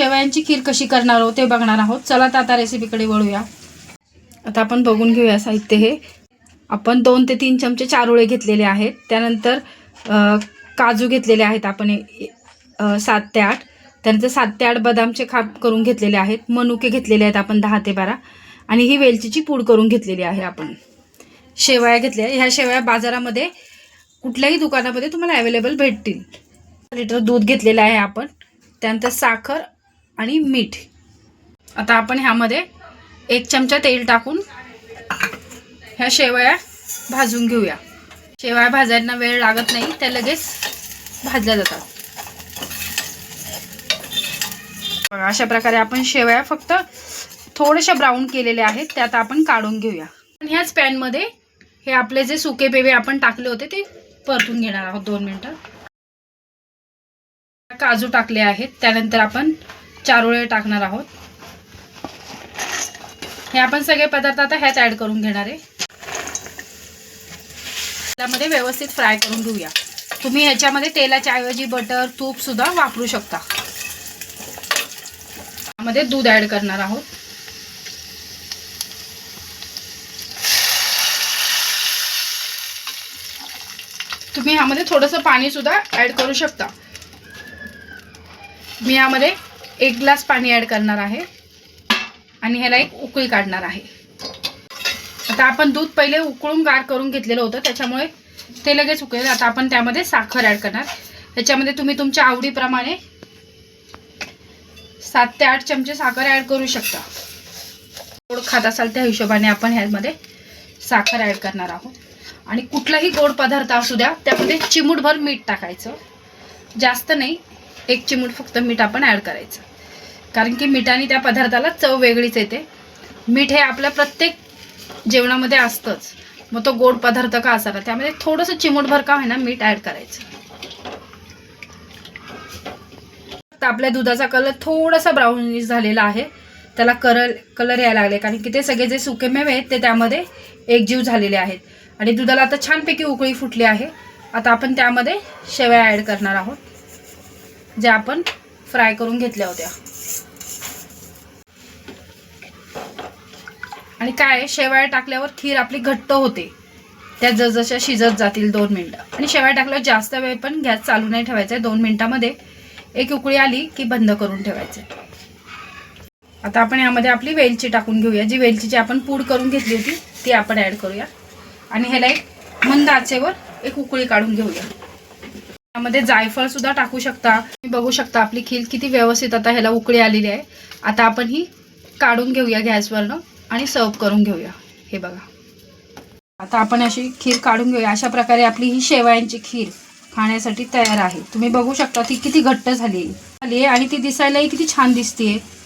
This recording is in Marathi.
शेवयांची खीर कशी करणार आहोत ते बघणार आहोत. चला तर आता रेसिपीकडे वळूया. आता आपण बघून घेऊया साहित्य हे. आपण दोन ते तीन चमचे चारोळे घेतलेले आहेत. त्यानंतर काजू घेतलेले आहेत आपण सात ते आठ. त्यानंतर सात ते आठ बदामचे खाप करून घेतलेले आहेत. मनुके घेतलेले आहेत आपण दहा ते बारा. आणि ही वेलचीची पूड करून घेतलेली आहे आपण. शेवया घेतल्या. ह्या शेवया बाजारामध्ये कुठल्याही दुकानामध्ये तुम्हाला अवेलेबल भेटतील. लिटर दूध घेतलेलं आहे आपण. त्यानंतर साखर आणि मीठ. आता आपण ह्यामध्ये एक चमचा तेल टाकून ह्या शेवया भाजून घेऊया. शेवया भाजायला वेळ लागत नाही त्या लगेच भाजल्या जातात. बघा अशा प्रकारे आपण शेवया फक्त थोड्याशा ब्राऊन केलेल्या आहेत त्यात आपण काढून घेऊया. आणि ह्याच पॅनमध्ये हे आपले जे सुके पेवे आपण टाकले होते ते परतून घेणार आहोत दोन मिनटं. काजू टाकले आहेत त्यानंतर आपण चारोळे टाकणार आहोत. हे आपण सगळे पदार्थ आता ह्यात ऍड करून घेणार आहे. त्यामध्ये व्यवस्थित फ्राय करून घेऊया. तुम्ही ह्याच्यामध्ये तेलाच्या ऐवजी बटर तूप सुद्धा वापरू शकता. त्यामध्ये दूध ऍड करणार आहोत. तुम्ही ह्यामध्ये थोडंसं पाणी सुद्धा ऍड करू शकता. मी यामध्ये एक ग्लास पाणी ऍड करणार आहे. आणि ह्याला एक उकळी काढणार आहे. आता आपण दूध पहिले उकळून गार करून घेतलेलं होतं. त्याच्यामुळे ते लगेच उकळेल. आता आपण त्यामध्ये साखर ॲड करणार. त्याच्यामध्ये तुम्ही तुमच्या आवडीप्रमाणे सात ते आठ चमचे साखर ॲड करू शकता. गोड खात असाल त्या हिशोबाने आपण ह्यामध्ये साखर ॲड करणार आहोत. आणि कुठलाही गोड पदार्थ असू द्या त्यामध्ये चिमूटभर मीठ टाकायचं. जास्त नाही एक चिमूट फक्त मीठ आपण ॲड करायचं. कारण की मिठाने त्या पदार्थाला चव वेगळीच येते. मीठ हे आपल्या प्रत्येक जेवणामध्ये असतंच. मग तो गोड पदार्थ का असावा? त्यामध्ये थोडंसं चिमूटभर का होईना मीठ ॲड करायचं. तर आपल्या दुधाचा कलर थोडासा ब्राऊनिश झालेला आहे. त्याला कलर कलर यायला लागले. कारण की ते सगळे जे सुके मेवे आहेत ते त्यामध्ये एकजीव झालेले आहेत. आणि दुधाला आता छानपैकी उकळी फुटली आहे. आता आपण त्यामध्ये शेवया ॲड करणार आहोत. ज्या आपण फ्राय करून घेतल्या होत्या. आणि काय शेवाळ टाकल्यावर खीर आपली घट्ट होते. त्या जसजशा शिजत जातील दोन मिनटं. आणि शेवाळ टाकल्यावर जास्त वेळ पण गॅस चालू नाही ठेवायचा आहे. दोन मिनटामध्ये एक उकळी आली की बंद करून ठेवायचं आता आपण यामध्ये आपली वेलची टाकून घेऊया. जी वेलचीची आपण पूड करून घेतली होती ती आपण ॲड करूया. आणि ह्याला एक मंद आचेवर एक उकळी काढून घेऊया. यामध्ये जायफळ सुद्धा टाकू शकता. तुम्ही बघू शकता आपली खीर किती व्यवस्थित आता ह्याला उकळी आलेली आहे. आता आपण ही काढून घेऊया गॅसवरनं. आणि सर्व करून घेऊया. हे बघा. आता आपण अशी खीर काढून घेऊया. अशा प्रकारे आपली ही शेवयांची खीर खाण्यासाठी तयार आहे. तुम्ही बघू शकता ती किती घट्ट झाली आहे. आणि ती दिसायलाही किती छान दिसते